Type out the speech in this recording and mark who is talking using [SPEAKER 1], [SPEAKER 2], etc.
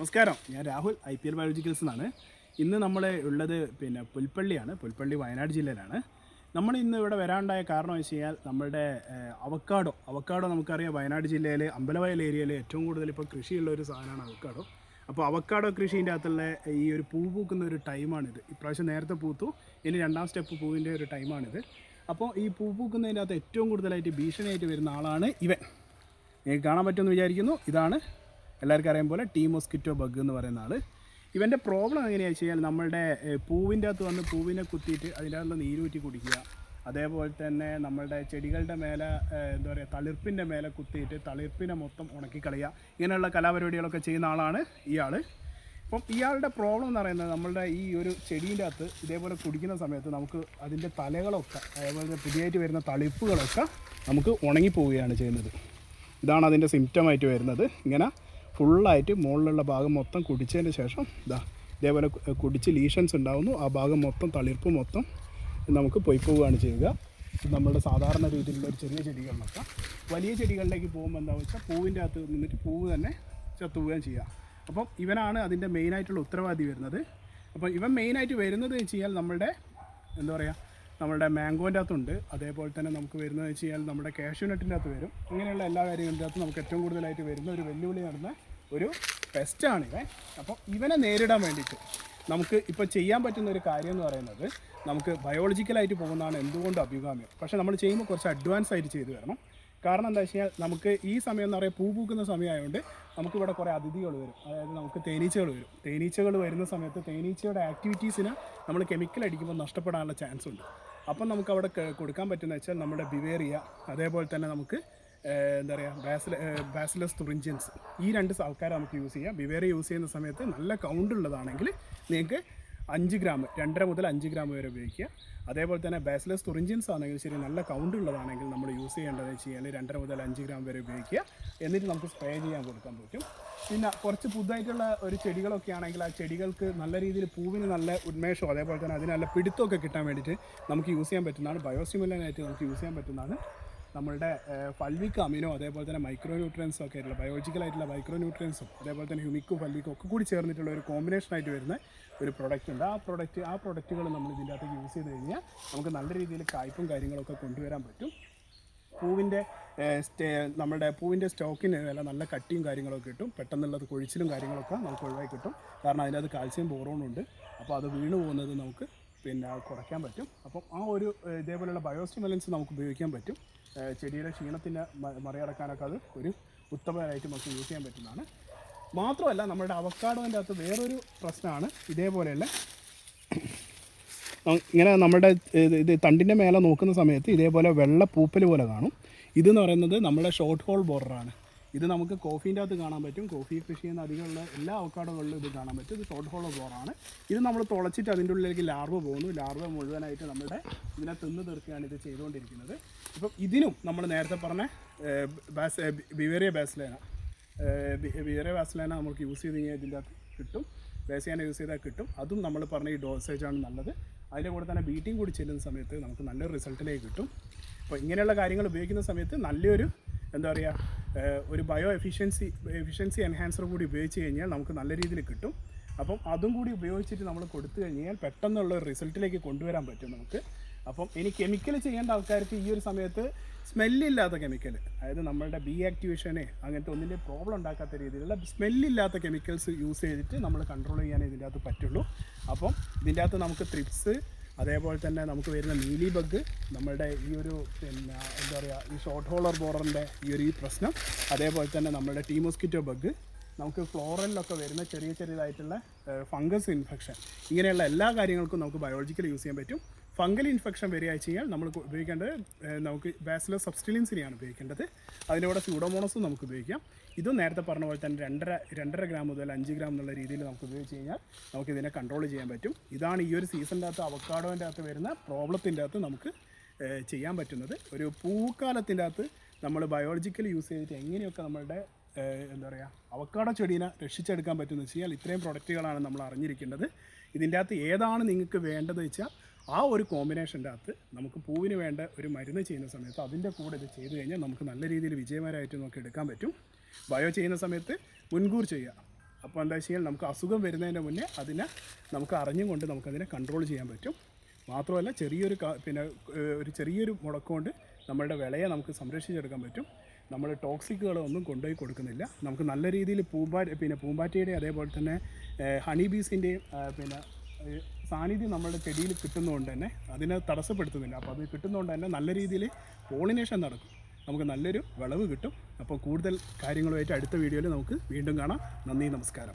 [SPEAKER 1] നമസ്കാരം. ഞാൻ Rahul I P L biologicals എന്നാണ്. ഇന്ന് നമ്മൾ ഉള്ളത് പിന്നെ പുൽപ്പള്ളിയാണ്. പുൽപ്പള്ളി വയനാട് ജില്ലയിലാണ്. നമ്മൾ ഇന്ന് ഇവിടെ വരാനുണ്ടായ കാരണം വെച്ച് കഴിഞ്ഞാൽ നമ്മുടെ അവക്കാടോ. അവക്കാടോ നമുക്കറിയാം വയനാട് ജില്ലയിൽ അമ്പലവയൽ ഏരിയയിൽ ഏറ്റവും കൂടുതൽ ഇപ്പോൾ കൃഷിയുള്ള ഒരു സാധനമാണ് അവക്കാടോ. അപ്പോൾ അവക്കാടോ കൃഷീന്റെ അകത്തുള്ള ഈ ഒരു പൂ പൂക്കുന്ന ഒരു ടൈമാണിത്. ഇപ്രാവശ്യം നേരത്തെ പൂത്തു ഇനി രണ്ടാം സ്റ്റെപ്പ് പൂവിന്റെ ഒരു ടൈമാണിത്. അപ്പോൾ ഈ പൂ പൂക്കുന്നതിന്റെ അകത്ത് ഏറ്റവും കൂടുതലായിട്ട് ഭീഷണിയായിട്ട് വരുന്ന ആളാണ് ഇവൻ. നിങ്ങൾക്ക് കാണാൻ പറ്റുമെന്ന് വിചാരിക്കുന്നു. ഇതാണ് എല്ലാവർക്കും അറിയാൻ പോലെ ടീ മൊസ്കിറ്റോ ബഗ് എന്ന് പറയുന്ന ആൾ ഇവന്റെ പ്രോബ്ലം എങ്ങനെയാണെന്ന് വെച്ച് കഴിഞ്ഞാൽ നമ്മളുടെ പൂവിന്റെ അകത്ത് വന്ന് പൂവിനെ കുത്തിയിട്ട് അതിന്റെ അകത്തുള്ള നീരൂറ്റി കുടിക്കുക. അതേപോലെ തന്നെ നമ്മളുടെ ചെടികളുടെ മേലെ എന്താ പറയുക തളിർപ്പിന്റെ മേലെ കുത്തിയിട്ട് തളിർപ്പിനെ മൊത്തം ഉണക്കിക്കളയുക. ഇങ്ങനെയുള്ള കലാപരിപാടികളൊക്കെ ചെയ്യുന്ന ആളാണ് ഇയാൾ അപ്പം ഇയാളുടെ പ്രോബ്ലം എന്ന് പറയുന്നത് നമ്മളുടെ ഈ ഒരു ചെടീന്റെ അകത്ത് ഇതേപോലെ കുടിക്കുന്ന സമയത്ത് നമുക്ക് അതിന്റെ തലകളൊക്കെ അതേപോലെ പുതിയതായിട്ട് വരുന്ന തളിപ്പുകളൊക്കെ നമുക്ക് ഉണങ്ങിപ്പോവുകയാണ് ചെയ്യുന്നത്. ഇതാണ് അതിന്റെ സിംറ്റമായിട്ട് വരുന്നത്. ഇങ്ങനെ ഫുള്ളായിട്ട് മുകളിലുള്ള ഭാഗം മൊത്തം കുടിച്ചതിന് ശേഷം ഇതാ ഇതേപോലെ കുടിച്ച് ലീഷൻസ് ഉണ്ടാകുന്നു ആ ഭാഗം മൊത്തം തളിർപ്പ് മൊത്തം നമുക്ക് പോയി പോവുകയാണ് ചെയ്യുക. നമ്മുടെ സാധാരണ രീതിയിലുള്ള ഒരു ചെറിയ ചെടികളിലൊക്കെ. വലിയ ചെടികളിലേക്ക് പോകുമ്പോൾ എന്താ വെച്ചാൽ പൂവിന്റെ അകത്ത് നിന്നിട്ട് പൂവ് തന്നെ ചത്തുപോവുകയും ചെയ്യുക അപ്പം ഇവനാണ് അതിന്റെ മെയിനായിട്ടുള്ള ഉത്തരവാദി വരുന്നത്. അപ്പം ഇവൻ മെയിനായിട്ട് വരുന്നത് വെച്ച് കഴിഞ്ഞാൽ നമ്മളുടെ എന്താ പറയുക നമ്മുടെ മാംഗോന്റെ അകത്തുണ്ട്. അതേപോലെ തന്നെ നമുക്ക് വരുന്നത് വെച്ച് കഴിഞ്ഞാൽ നമ്മുടെ കാഷ്യൂനട്ടിന്റെ അകത്ത് വരും. ഇങ്ങനെയുള്ള എല്ലാ കാര്യങ്ങളുടെ അകത്ത് നമുക്ക് ഏറ്റവും കൂടുതലായിട്ട് വരുന്ന ഒരു വെല്ലുവിളി നടന്ന ഒരു പെസ്റ്റാണ് ഇവൻ അപ്പോൾ ഇവനെ നേരിടാൻ വേണ്ടിയിട്ട് നമുക്ക് ഇപ്പോൾ ചെയ്യാൻ പറ്റുന്ന ഒരു കാര്യം എന്ന് പറയുന്നത് നമുക്ക് ബയോളജിക്കലായിട്ട് പോകുന്നതാണ് എന്തുകൊണ്ട് അഭികാമ്യം. പക്ഷേ നമ്മൾ ചെയ്യുമ്പോൾ കുറച്ച് അഡ്വാൻസ് ആയിട്ട് ചെയ്തു വരണം കാരണം എന്താ വെച്ച് കഴിഞ്ഞാൽ നമുക്ക് ഈ സമയം എന്ന് പറയുക പൂ പൂക്കുന്ന സമയമായതുകൊണ്ട് നമുക്കിവിടെ കുറേ അതിഥികൾ വരും. അതായത് നമുക്ക് തേനീച്ചകൾ വരും. തേനീച്ചകൾ വരുന്ന സമയത്ത് തേനീച്ചയുടെ ആക്ടിവിറ്റീസിന് നമ്മൾ കെമിക്കൽ അടിക്കുമ്പോൾ നഷ്ടപ്പെടാനുള്ള ചാൻസ് ഉണ്ട്. അപ്പം നമുക്ക് അവിടെ കൊടുക്കാൻ പറ്റുന്ന വെച്ചാൽ നമ്മുടെ ബിവേറിയ അതേപോലെ തന്നെ നമുക്ക് എന്താ പറയുക ബാസില ബാസിലസ് തുറിഞ്ചൻസ് ഈ രണ്ട് ആൾക്കാരെ നമുക്ക് യൂസ് ചെയ്യാം. ബിവേറെ യൂസ് ചെയ്യുന്ന സമയത്ത് നല്ല കൗണ്ട് ഉള്ളതാണെങ്കിൽ നിങ്ങൾക്ക് അഞ്ച് ഗ്രാം രണ്ടര മുതൽ അഞ്ച് ഗ്രാം വരെ ഉപയോഗിക്കുക. അതേപോലെ തന്നെ ബാസിലസ് തുറിഞ്ചിൻസ് ആണെങ്കിൽ ശരി നല്ല കൗണ്ട് ഉള്ളതാണെങ്കിൽ നമ്മൾ യൂസ് ചെയ്യേണ്ടതെന്ന് വെച്ച് കഴിഞ്ഞാൽ രണ്ടര മുതൽ അഞ്ച് ഗ്രാം വരെ ഉപയോഗിക്കുക. എന്നിട്ട് നമുക്ക് സ്പ്രേ ചെയ്യാൻ കൊടുക്കാൻ പറ്റും. പിന്നെ കുറച്ച് പുതുതായിട്ടുള്ള ഒരു ചെടികളൊക്കെ ആണെങ്കിൽ ആ ചെടികൾക്ക് നല്ല രീതിയിൽ പൂവിന് നല്ല ഉന്മേഷം അതേപോലെ തന്നെ അതിന് നല്ല പിടുത്തമൊക്കെ കിട്ടാൻ വേണ്ടിയിട്ട് നമുക്ക് യൂസ് ചെയ്യാൻ പറ്റുന്നതാണ്. ബയോസിമുലനായിട്ട് നമുക്ക് യൂസ് ചെയ്യാൻ പറ്റുന്നതാണ്. നമ്മളുടെ ഫൽവിക് അമിനോ അതേപോലെ തന്നെ മൈക്രോ ന്യൂട്രിയൻസും ഒക്കെ ആയിട്ടുള്ള ബയോളജിക്കൽ ആയിട്ടുള്ള മൈക്രോ ന്യൂട്രിയൻസും അതേപോലെ തന്നെ ഹ്യൂമിക്കും ഫൽവിക്കും ഒക്കെ കൂടി ചേർന്നിട്ടുള്ള ഒരു കോമ്പിനേഷൻ ആയിട്ട് വരുന്ന ഒരു പ്രൊഡക്റ്റ് ഉണ്ട്. ആ പ്രൊഡക്റ്റ് ആ പ്രൊഡക്റ്റുകൾ നമ്മൾ ഇതിന്റെ അകത്ത് യൂസ് ചെയ്ത് കഴിഞ്ഞാൽ നമുക്ക് നല്ല രീതിയിൽ കായ്പും കാര്യങ്ങളൊക്കെ കൊണ്ടുവരാൻ പറ്റും. പൂവിന്റെ സ്റ്റേ നമ്മുടെ പൂവിന്റെ സ്റ്റോക്കിന് വില നല്ല കട്ടിയും കാര്യങ്ങളൊക്കെ കിട്ടും. പെട്ടെന്നുള്ളത് കൊഴിച്ചിലും കാര്യങ്ങളൊക്കെ നമുക്ക് ഒഴിവായി കിട്ടും. കാരണം അതിനകത്ത് കാൽസ്യം ബോറോണുണ്ട് അപ്പോൾ അത് വീണ് പോകുന്നത് നമുക്ക് പിന്നെ കുറയ്ക്കാൻ പറ്റും. അപ്പം ആ ഒരു ഇതേപോലെയുള്ള ബയോസ്റ്റിമുലൻസ് നമുക്ക് ഉപയോഗിക്കാൻ പറ്റും. ചെടിയുടെ ക്ഷീണത്തിന്റെ മ- മറികടക്കാനൊക്കെ അത് ഒരു ഉത്തമമായിട്ട് നമുക്ക് യൂസ് ചെയ്യാൻ പറ്റുന്നതാണ്. മാത്രമല്ല നമ്മുടെ അവക്കാടോന്റെ അകത്ത് വേറൊരു പ്രശ്നമാണ്. ഇതേപോലെയുള്ള ഇങ്ങനെ നമ്മുടെ ഇത് തണ്ടിന്റെ മേലെ നോക്കുന്ന സമയത്ത് ഇതേപോലെ വെള്ള പൂപ്പൽ പോലെ കാണും. ഇതെന്ന് പറയുന്നത് നമ്മുടെ ഷോർട്ട് ഹോൾ ബോർഡറാണ് ഇത് നമുക്ക് കോഫീന്റെ അകത്ത് കാണാൻ പറ്റും. കോഫി കൃഷി ചെയ്യുന്ന അധികമുള്ള എല്ലാ അവക്കാടുകളിലും ഇത് കാണാൻ പറ്റും. ഇത് ഷോർട്ട് ഹോളോ ബോറാണ് ഇത് നമ്മൾ തുളച്ചിട്ട് അതിന്റെ ഉള്ളിലേക്ക് ലാർവ പോകുന്നു. ലാർവ മുഴുവനായിട്ട് നമ്മുടെ ഇതിനെ തിന്ന് തീർക്കുകയാണ് ഇത് ചെയ്തുകൊണ്ടിരിക്കുന്നത്. ഇപ്പം ഇതിനും നമ്മൾ നേരത്തെ പറഞ്ഞ ബാസ് ബിവേറിയ ബാസ്ലേന. ബിവേറിയ ബാസ്ലേന നമുക്ക് യൂസ് ചെയ്ത് കഴിഞ്ഞാൽ ഇതിന്റെ അകത്ത് കിട്ടും. ബേസിയാന യൂസ് ചെയ്താൽ കിട്ടും. അതും നമ്മൾ പറഞ്ഞ ഈ ഡോസേജ് ആണ് നല്ലത്. അതിന്റെ കൂടെ തന്നെ ബീറ്റിംഗ് കൂടി ചെല്ലുന്ന സമയത്ത് നമുക്ക് നല്ലൊരു റിസൾട്ടിലേക്ക് കിട്ടും. അപ്പോൾ ഇങ്ങനെയുള്ള കാര്യങ്ങൾ ഉപയോഗിക്കുന്ന സമയത്ത് നല്ലൊരു എന്താ പറയുക ഒരു ബയോ എഫിഷ്യൻസി എഫിഷ്യൻസി എൻഹാൻസർ കൂടി ഉപയോഗിച്ച് കഴിഞ്ഞാൽ നമുക്ക് നല്ല രീതിയിൽ കിട്ടും. അപ്പം അതും കൂടി ഉപയോഗിച്ചിട്ട് നമ്മൾ കൊടുത്തു കഴിഞ്ഞാൽ പെട്ടെന്നുള്ള ഒരു റിസൾട്ടിലേക്ക് കൊണ്ടുവരാൻ പറ്റും നമുക്ക്. അപ്പം ഇനി കെമിക്കൽ ചെയ്യേണ്ട ആൾക്കാർക്ക് ഈ ഒരു സമയത്ത് സ്മെല്ലില്ലാത്ത കെമിക്കൽ അതായത് നമ്മളുടെ ബി ആക്ടിവേഷനെ അങ്ങനത്തെ ഒന്നിന്റെ പ്രോബ്ലം ഉണ്ടാക്കാത്ത രീതിയിലുള്ള സ്മെല്ലില്ലാത്ത കെമിക്കൽസ് യൂസ് ചെയ്തിട്ട് നമ്മൾ കൺട്രോൾ ചെയ്യാനേ ഇതിന്റെ അകത്ത് പറ്റുള്ളൂ. അപ്പം ഇതിന്റെ അകത്ത് നമുക്ക് ത്രിപ്സ് അതേപോലെ തന്നെ നമുക്ക് വരുന്ന മീലി ബഗ് നമ്മളുടെ ഈ ഒരു പിന്നെ എന്താ പറയുക ഈ ഷോർട്ട് ഹോളർ ബോററിന്റെ ഈ ഒരു ഈ പ്രശ്നം. അതേപോലെ തന്നെ നമ്മളുടെ ടീമോസ്കിറ്റോ ബഗ് നമുക്ക് ഫ്ലോറലിലൊക്കെ വരുന്ന ചെറിയ ചെറിയതായിട്ടുള്ള ഫംഗസ് ഇൻഫെക്ഷൻ ഇങ്ങനെയുള്ള എല്ലാ കാര്യങ്ങൾക്കും നമുക്ക് ബയോളജിക്കൽ യൂസ് ചെയ്യാൻ പറ്റും. ഫംഗൽ ഇൻഫെക്ഷൻ വരിക വെച്ച് കഴിഞ്ഞാൽ നമ്മൾ ഉപയോഗിക്കേണ്ടത് നമുക്ക് ബാസിലോ സബ്സ്റ്റിലിൻസിനെയാണ് ഉപയോഗിക്കേണ്ടത്. അതിന്റെ കൂടെ സ്യൂഡോമോണസും നമുക്ക് ഉപയോഗിക്കാം. ഇതും നേരത്തെ പറഞ്ഞ പോലെ തന്നെ രണ്ടര രണ്ടര ഗ്രാം മുതൽ അഞ്ച് ഗ്രാം എന്നുള്ള രീതിയിൽ നമുക്ക് ഉപയോഗിച്ച് കഴിഞ്ഞാൽ നമുക്ക് ഇതിനെ കൺട്രോൾ ചെയ്യാൻ പറ്റും. ഇതാണ് ഈ ഒരു സീസണിന്റെ അകത്ത് അവക്കാഡോന്റെ അകത്ത് വരുന്ന പ്രോബ്ലത്തിന്റെ അകത്ത് നമുക്ക് ചെയ്യാൻ പറ്റുന്നത്. ഒരു പൂക്കാലത്തിന്റെ അകത്ത് നമ്മൾ ബയോളജിക്കൽ യൂസ് ചെയ്തിട്ട് എങ്ങനെയൊക്കെ നമ്മളുടെ എന്താ പറയുക അവക്കാടോ ചെടീനെ രക്ഷിച്ചെടുക്കാൻ പറ്റുമെന്ന് വെച്ച് കഴിഞ്ഞാൽ ഇത്രയും പ്രൊഡക്റ്റുകളാണ് നമ്മൾ അറിഞ്ഞിരിക്കേണ്ടത്. ഇതിന്റെ അകത്ത് ഏതാണ് നിങ്ങൾക്ക് വേണ്ടത് വെച്ചാൽ ആ ഒരു കോമ്പിനേഷന്റെ അകത്ത് നമുക്ക് പൂവിന് വേണ്ട ഒരു മരുന്ന് ചെയ്യുന്ന സമയത്ത് അതിന്റെ കൂടെ ഇത് ചെയ്തു കഴിഞ്ഞാൽ നമുക്ക് നല്ല രീതിയിൽ വിജയമാരായിട്ട് നമുക്ക് എടുക്കാൻ പറ്റും. ബയോ ചെയ്യുന്ന സമയത്ത് മുൻകൂർ ചെയ്യുക. അപ്പോൾ എന്താ വെച്ച് നമുക്ക് അസുഖം വരുന്നതിന്റെ മുന്നേ അതിനെ നമുക്ക് അറിഞ്ഞും കൊണ്ട് നമുക്കതിനെ കൺട്രോൾ ചെയ്യാൻ പറ്റും. മാത്രമല്ല ചെറിയൊരു പിന്നെ ഒരു ചെറിയൊരു മുടക്കം നമ്മളുടെ വിളയെ നമുക്ക് സംരക്ഷിച്ചെടുക്കാൻ പറ്റും. നമ്മൾ ടോക്സിക്കുകളൊന്നും കൊണ്ടുപോയി കൊടുക്കുന്നില്ല. നമുക്ക് നല്ല രീതിയിൽ പൂമ്പാ പിന്നെ പൂമ്പാറ്റയുടെയും അതേപോലെ തന്നെ ഹണി ബീസിന്റെയും പിന്നെ സാന്നിധ്യം നമ്മുടെ ചെടിയിൽ കിട്ടുന്നതുകൊണ്ട് തന്നെ അതിനെ തടസ്സപ്പെടുത്തുന്നില്ല. അപ്പോൾ അത് കിട്ടുന്നതുകൊണ്ട് തന്നെ നല്ല രീതിയിൽ പോളിനേഷൻ നടക്കും. നമുക്ക് നല്ലൊരു വിളവ് കിട്ടും. അപ്പോൾ കൂടുതൽ കാര്യങ്ങളുമായിട്ട് അടുത്ത വീഡിയോയിൽ നമുക്ക് വീണ്ടും കാണാം. നന്ദി നമസ്കാരം.